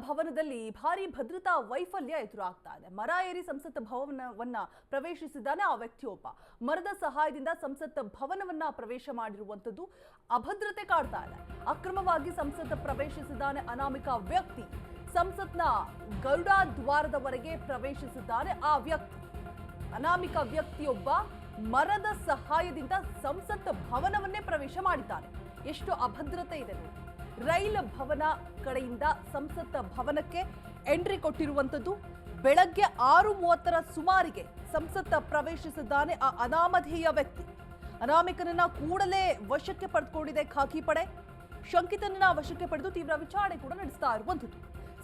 ಭವನದಲ್ಲಿ ಭಾರಿ ಭದ್ರತಾ ವೈಫಲ್ಯ ಎದುರಾಗ್ತಾ ಇದೆ. ಮರ ಏರಿ ಸಂಸತ್ ಭವನವನ್ನ ಪ್ರವೇಶಿಸಿದ್ದಾನೆ ಆ ವ್ಯಕ್ತಿಯೊಬ್ಬ. ಮರದ ಸಹಾಯದಿಂದ ಸಂಸತ್ ಭವನವನ್ನ ಪ್ರವೇಶ ಮಾಡಿರುವಂತದ್ದು ಅಭದ್ರತೆ ಕಾಡ್ತಾ ಇದೆ. ಅಕ್ರಮವಾಗಿ ಸಂಸತ್ ಪ್ರವೇಶಿಸಿದ್ದಾನೆ ಅನಾಮಿಕ ವ್ಯಕ್ತಿ. ಸಂಸತ್ನ ಗರುಡ ದ್ವಾರದವರೆಗೆ ಪ್ರವೇಶಿಸಿದ್ದಾನೆ ಆ ವ್ಯಕ್ತಿ. ಅನಾಮಿಕ ವ್ಯಕ್ತಿಯೊಬ್ಬ ಮರದ ಸಹಾಯದಿಂದ ಸಂಸತ್ ಭವನವನ್ನೇ ಪ್ರವೇಶ ಮಾಡಿದ್ದಾನೆ. ಎಷ್ಟು ಅಭದ್ರತೆ ಇದೆ ನೋಡಿ. ರೈಲ್ ಭವನ ಕಡೆಯಿಂದ ಸಂಸತ್ ಭವನಕ್ಕೆ ಎಂಟ್ರಿ ಕೊಟ್ಟಿರುವಂತದ್ದು ಬೆಳಗ್ಗೆ ಆರು ಮೂವತ್ತರ ಸುಮಾರಿಗೆ ಸಂಸತ್ ಪ್ರವೇಶಿಸಿದ್ದಾನೆ ಆ ಅನಾಮಧೇಯ ವ್ಯಕ್ತಿ. ಅನಾಮಿಕನನ್ನ ಕೂಡಲೇ ವಶಕ್ಕೆ ಪಡೆದುಕೊಂಡಿದೆ ಖಾಕಿ ಪಡೆ. ಶಂಕಿತನನ್ನ ವಶಕ್ಕೆ ಪಡೆದು ತೀವ್ರ ವಿಚಾರಣೆ ಕೂಡ ನಡೆಸ್ತಾ ಇರುವಂಥದ್ದು.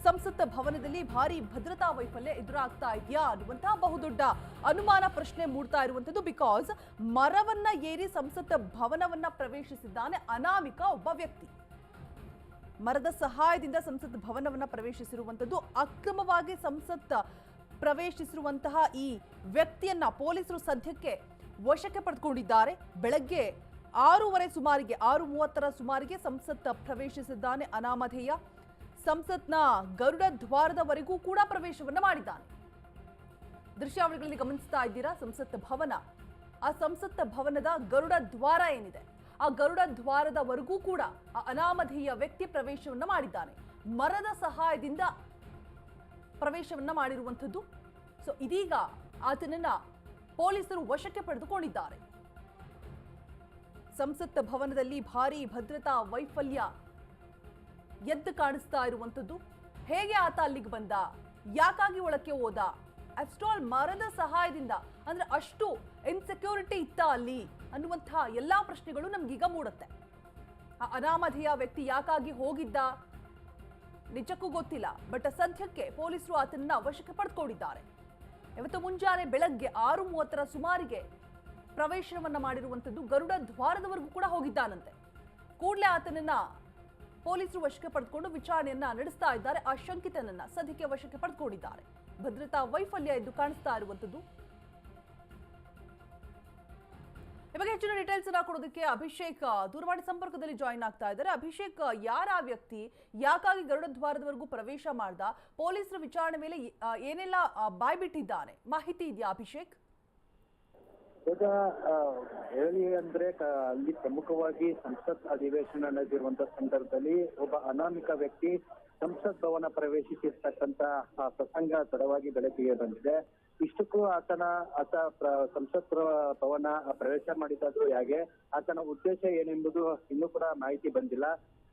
ಸಂಸತ್ ಭವನದಲ್ಲಿ ಭಾರಿ ಭದ್ರತಾ ವೈಫಲ್ಯ ಎದುರಾಗ್ತಾ ಇದೆಯಾ ಅನ್ನುವಂತಹ ಬಹುದೊಡ್ಡ ಅನುಮಾನ ಪ್ರಶ್ನೆ ಮೂಡ್ತಾ ಇರುವಂಥದ್ದು. ಬಿಕಾಸ್ ಮರವನ್ನ ಏರಿ ಸಂಸತ್ ಭವನವನ್ನ ಪ್ರವೇಶಿಸಿದ್ದಾನೆ ಅನಾಮಿಕ ಒಬ್ಬ ವ್ಯಕ್ತಿ. ಮರದ ಸಹಾಯದಿಂದ ಸಂಸತ್ ಭವನವನ್ನ ಪ್ರವೇಶಿಸಿರುವಂತದ್ದು, ಅಕ್ರಮವಾಗಿ ಸಂಸತ್ ಪ್ರವೇಶಿಸಿರುವಂತಹ ಈ ವ್ಯಕ್ತಿಯನ್ನ ಪೊಲೀಸರು ಸದ್ಯಕ್ಕೆ ವಶಕ್ಕೆ ಪಡೆದುಕೊಂಡಿದ್ದಾರೆ ಬೆಳಗ್ಗೆ ಆರೂವರೆ ಸುಮಾರಿಗೆ ಆರು ಮೂವತ್ತರ ಸುಮಾರಿಗೆ ಸಂಸತ್ ಪ್ರವೇಶಿಸಿದ್ದಾನೆ ಅನಾಮಧೇಯ. ಸಂಸತ್ನ ಗರುಡ ದ್ವಾರದವರೆಗೂ ಕೂಡ ಪ್ರವೇಶವನ್ನು ಮಾಡಿದ್ದಾನೆ. ದೃಶ್ಯಾವಳಿಗಳಲ್ಲಿ ಗಮನಿಸ್ತಾ ಇದ್ದೀರಾ? ಸಂಸತ್ ಭವನ. ಆ ಸಂಸತ್ ಭವನದ ಗರುಡ ದ್ವಾರ ಏನಿದೆ? ಆ ಗರುಡ ದ್ವಾರದವರೆಗೂ ಕೂಡ ಆ ಅನಾಮಧೇಯ ವ್ಯಕ್ತಿ ಪ್ರವೇಶವನ್ನು ಮಾಡಿದ್ದಾನೆ. ಮರದ ಸಹಾಯದಿಂದ ಪ್ರವೇಶವನ್ನು ಮಾಡಿರುವಂಥದ್ದು. ಸೊ ಇದೀಗ ಆತನನ್ನ ಪೊಲೀಸರು ವಶಕ್ಕೆ ಪಡೆದುಕೊಂಡಿದ್ದಾರೆ. ಸಂಸತ್ ಭವನದಲ್ಲಿ ಭಾರಿ ಭದ್ರತಾ ವೈಫಲ್ಯ ಎದ್ದು ಕಾಣಿಸ್ತಾ ಇರುವಂಥದ್ದು. ಹೇಗೆ ಆತ ಅಲ್ಲಿಗೆ ಬಂದ? ಯಾಕಾಗಿ ಒಳಕ್ಕೆ ಹೋದ? ಅಫ್ಟರ್ ಮರದ ಸಹಾಯದಿಂದ. ಅಂದ್ರೆ ಅಷ್ಟು ಇನ್ಸೆಕ್ಯೂರಿಟಿ ಇತ್ತ ಅಲ್ಲಿ. ಅನ್ನುವಂತಹ ಎಲ್ಲಾ ಪ್ರಶ್ನೆಗಳು ನಮ್ಗೀಗ ಮೂಡುತ್ತೆ. ಆ ಅನಾಮಧೇಯ ವ್ಯಕ್ತಿ ಯಾಕಾಗಿ ಹೋಗಿದ್ದ ನಿಜಕ್ಕೂ ಗೊತ್ತಿಲ್ಲ ಬಟ್ ಸದ್ಯಕ್ಕೆ ಪೊಲೀಸರು ಆತನನ್ನ ವಶಕ್ಕೆ ಪಡೆದುಕೊಂಡಿದ್ದಾರೆ ಇವತ್ತು ಮುಂಜಾನೆ ಬೆಳಗ್ಗೆ ಆರು ಮೂವತ್ತರ ಸುಮಾರಿಗೆ ಪ್ರವೇಶವನ್ನ ಮಾಡಿರುವಂಥದ್ದು ಗರುಡ ದ್ವಾರದವರೆಗೂ ಕೂಡ ಹೋಗಿದ್ದಾನಂತೆ. ಕೂಡಲೇ ಆತನನ್ನ ಪೊಲೀಸರು ವಶಕ್ಕೆ ಪಡೆದುಕೊಂಡು ವಿಚಾರಣೆಯನ್ನ ನಡೆಸ್ತಾ ಇದ್ದಾರೆ ಆ ಶಂಕಿತನನ್ನ ಸದ್ಯಕ್ಕೆ ವಶಕ್ಕೆ ಪಡೆದುಕೊಂಡಿದ್ದಾರೆ ಭದ್ರತಾ ವೈಫಲ್ಯ ಎಂದು ಕಾಣಿಸ್ತಾ ಇರುವಂಥದ್ದು ಹೆಚ್ಚಿನ ಡೀಟೇಲ್ಸ್ ಅನ್ನ ಕೊಡೋದಕ್ಕೆ ಅಭಿಷೇಕ್ ದೂರವಾಣಿ ಸಂಪರ್ಕದಲ್ಲಿ ಜಾಯಿನ್ ಆಗ್ತಾ ಇದ್ದಾರೆ. ಅಭಿಷೇಕ್ ಯಾರ ಆ ವ್ಯಕ್ತಿ, ಯಾಕಾಗಿ ಗರುಡ ದ್ವಾರದವರೆಗೂ ಪ್ರವೇಶ ಮಾಡ್ದ? ಪೊಲೀಸರ ವಿಚಾರಣೆ ಮೇಲೆ ಏನೆಲ್ಲ ಬಾಯ್ಬಿಟ್ಟಿದ್ದಾನೆ? ಮಾಹಿತಿ ಇದೆಯಾ ಅಭಿಷೇಕ್? ಈಗ ಹೇಳಿ ಅಂದ್ರೆ ಅಲ್ಲಿ ಪ್ರಮುಖವಾಗಿ ಸಂಸತ್ ಅಧಿವೇಶನ ನಡೆದಿರುವಂತ ಸಂದರ್ಭದಲ್ಲಿ ಒಬ್ಬ ಅನಾಮಿಕ ವ್ಯಕ್ತಿ ಸಂಸತ್ ಭವನ ಪ್ರವೇಶಿಸಿರ್ತಕ್ಕಂತ ಪ್ರಸಂಗ ತಡವಾಗಿ ಬೆಳಕಿಗೆ ಬಂದಿದೆ. ಇಷ್ಟಕ್ಕೂ ಆತನ, ಆತ ಸಂಸತ್ ಭವನ ಪ್ರವೇಶ ಮಾಡಿದ್ದು ಹೇಗೆ, ಆತನ ಉದ್ದೇಶ ಏನೆಂಬುದು ಇನ್ನೂ ಕೂಡ ಮಾಹಿತಿ ಬಂದಿಲ್ಲ.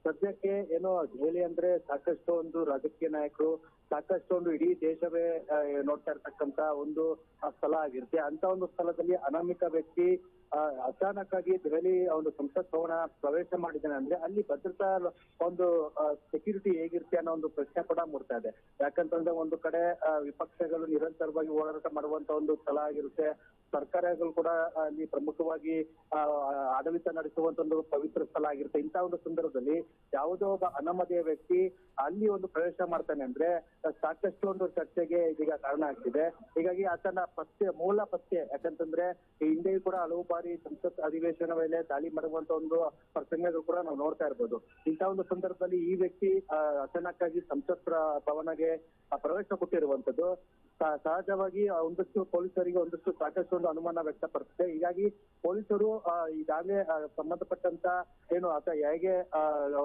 ಸದ್ಯಕ್ಕೆ ಏನೋ ದೆಹಲಿ ಅಂದ್ರೆ ಸಾಕಷ್ಟು ಒಂದು ರಾಜಕೀಯ ನಾಯಕರು, ಸಾಕಷ್ಟು ಒಂದು ಇಡೀ ದೇಶವೇ ನೋಡ್ತಾ ಇರ್ತಕ್ಕಂತ ಒಂದು ಸ್ಥಳ ಆಗಿರುತ್ತೆ. ಅಂತ ಒಂದು ಸ್ಥಳದಲ್ಲಿ ಅನಾಮಿಕ ವ್ಯಕ್ತಿ ಅಚಾನಕ್ ಆಗಿ ದೆಹಲಿ ಒಂದು ಸಂಸತ್ ಭವನ ಪ್ರವೇಶ ಮಾಡಿದ್ದಾನೆ ಅಂದ್ರೆ ಅಲ್ಲಿ ಭದ್ರತಾ ಒಂದು ಸೆಕ್ಯೂರಿಟಿ ಹೇಗಿರುತ್ತೆ ಅನ್ನೋ ಒಂದು ಪ್ರಶ್ನೆ ಕೂಡ ಮೂಡ್ತಾ ಇದೆ. ಯಾಕಂತಂದ್ರೆ ಒಂದು ಕಡೆ ವಿಪಕ್ಷಗಳು ನಿರಂತರವಾಗಿ ಹೋರಾಟ ಮಾಡುವಂತ ಒಂದು ಸ್ಥಳ ಆಗಿರುತ್ತೆ. ಸರ್ಕಾರಗಳು ಕೂಡ ಅಲ್ಲಿ ಪ್ರಮುಖವಾಗಿ ಆಡಳಿತ ನಡೆಸುವಂತ ಒಂದು ಪವಿತ್ರ ಸ್ಥಳ ಆಗಿರುತ್ತೆ. ಇಂತಹ ಒಂದು ಸಂದರ್ಭದಲ್ಲಿ ಯಾವುದೋ ಒಬ್ಬ ಅನಾಮಧೇಯ ವ್ಯಕ್ತಿ ಅಲ್ಲಿ ಒಂದು ಪ್ರವೇಶ ಮಾಡ್ತಾನೆ ಅಂದ್ರೆ ಸಾಕಷ್ಟು ಒಂದು ಚರ್ಚೆಗೆ ಇದೀಗ ಕಾರಣ ಆಗ್ತಿದೆ. ಹೀಗಾಗಿ ಆತನ ಪತ್ತೆ, ಮೂಲ ಪತ್ತೆ ಯಾಕಂತಂದ್ರೆ ಹಿಂದೆಯೂ ಕೂಡ ಹಲವು ಬಾರಿ ಸಂಸತ್ ಅಧಿವೇಶನ ಮೇಲೆ ದಾಳಿ ಮಾಡುವಂತ ಒಂದು ಪ್ರಸಂಗಗಳು ಕೂಡ ನಾವು ನೋಡ್ತಾ ಇರ್ಬೋದು. ಇಂಥ ಒಂದು ಸಂದರ್ಭದಲ್ಲಿ ಈ ವ್ಯಕ್ತಿ ಅಚಾನಕ್ ಆಗಿ ಸಂಸತ್ ಭವನಗೆ ಪ್ರವೇಶ ಕೊಟ್ಟಿರುವಂತದ್ದು ಸಹಜವಾಗಿ ಒಂದಷ್ಟು ಪೊಲೀಸರಿಗೆ ಒಂದಷ್ಟು ಸಾಕಷ್ಟು ಒಂದು ಅನುಮಾನ ವ್ಯಕ್ತಪಡಿಸಿದೆ ಹೀಗಾಗಿ ಪೊಲೀಸರು ಈಗಾಗಲೇ ಸಂಬಂಧಪಟ್ಟಂತ ಏನು ಆತ ಹೇಗೆ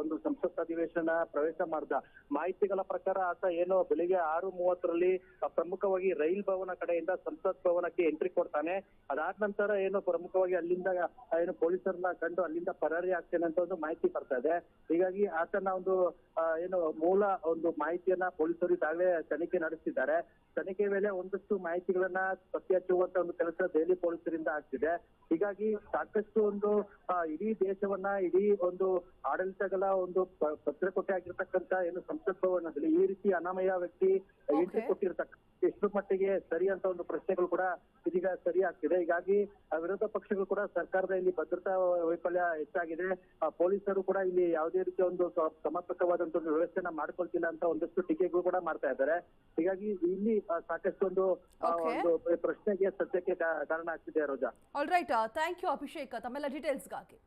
ಒಂದು ಸಂಸತ್ ಅಧಿವೇಶನ ಪ್ರವೇಶ ಮಾಡ್ದ, ಮಾಹಿತಿಗಳ ಪ್ರಕಾರ ಆತ ಏನು ಬೆಳಿಗ್ಗೆ ಆರು ಮೂವತ್ತರಲ್ಲಿ ಪ್ರಮುಖವಾಗಿ ರೈಲ್ ಭವನ ಕಡೆಯಿಂದ ಸಂಸತ್ ಭವನಕ್ಕೆ ಎಂಟ್ರಿ ಕೊಡ್ತಾನೆ. ಅದಾದ ನಂತರ ಏನು ಪ್ರಮುಖವಾಗಿ ಅಲ್ಲಿಂದ, ಏನು ಪೊಲೀಸರನ್ನ ಕಂಡು ಅಲ್ಲಿಂದ ಪರಾರಿ ಆಗ್ತೇನೆ ಅಂತ ಒಂದು ಮಾಹಿತಿ ಬರ್ತಾ ಇದೆ. ಹೀಗಾಗಿ ಆತನ ಒಂದು ಏನು ಮೂಲ ಒಂದು ಮಾಹಿತಿಯನ್ನ ಪೊಲೀಸರು ಈಗಾಗಲೇ ತನಿಖೆ ನಡೆಸಿದ್ದಾರೆ ತನಿಖೆ ವೇಳೆ ಒಂದಷ್ಟು ಮಾಹಿತಿಗಳನ್ನ ಪತ್ತೆ ಹಚ್ಚುವಂತ ಒಂದು ಕೆಲಸ ದೆಹಲಿ ಪೊಲೀಸರಿಂದ ಆಗ್ತಿದೆ ಹೀಗಾಗಿ ಸಾಕಷ್ಟು ಒಂದು ಇಡೀ ದೇಶವನ್ನ ಇಡೀ ಒಂದು ಆಡಳಿತಗಳ ಒಂದು ಪತ್ರಕೋಟೆ ಆಗಿರ್ತಕ್ಕಂತ ಏನು ಸಂಸತ್ ಭವನದಲ್ಲಿ ಈ ರೀತಿ ಅನಾಮಯ ವ್ಯಕ್ತಿ ಎಂಟ್ರಿ Okay. ಎಷ್ಟು ಮಟ್ಟಿಗೆ ಸರಿ ಅಂತ ಒಂದು ಪ್ರಶ್ನೆಗಳು ಕೂಡ ಇದೀಗ ಸರಿ ಆಗ್ತಿದೆ. ಹೀಗಾಗಿ ಆ, ವಿರೋಧ ಪಕ್ಷಗಳು ಕೂಡ ಸರ್ಕಾರದ ಇಲ್ಲಿ ಭದ್ರತಾ ವೈಫಲ್ಯ ಹೆಚ್ಚಾಗಿದೆ. ಆ, ಪೊಲೀಸರು ಕೂಡ ಇಲ್ಲಿ ಯಾವುದೇ ರೀತಿಯ ಒಂದು ಸಮರ್ಪಕವಾದಂತ ಒಂದು ವ್ಯವಸ್ಥೆನ ಮಾಡ್ಕೊಳ್ತಿಲ್ಲ ಅಂತ ಒಂದಷ್ಟು ಟೀಕೆಗಳು ಕೂಡ ಮಾಡ್ತಾ ಇದ್ದಾರೆ. ಹೀಗಾಗಿ ಇಲ್ಲಿ ಸಾಕಷ್ಟು ಒಂದು ಒಂದು ಪ್ರಶ್ನೆಗೆ ಸದ್ಯಕ್ಕೆ ಕಾರಣ ಆಗ್ತಿದೆ Roja. All right thank you Abhishek. ತಮ್ಮೆಲ್ಲ ಡೀಟೇಲ್ಸ್ಗಾಗಿ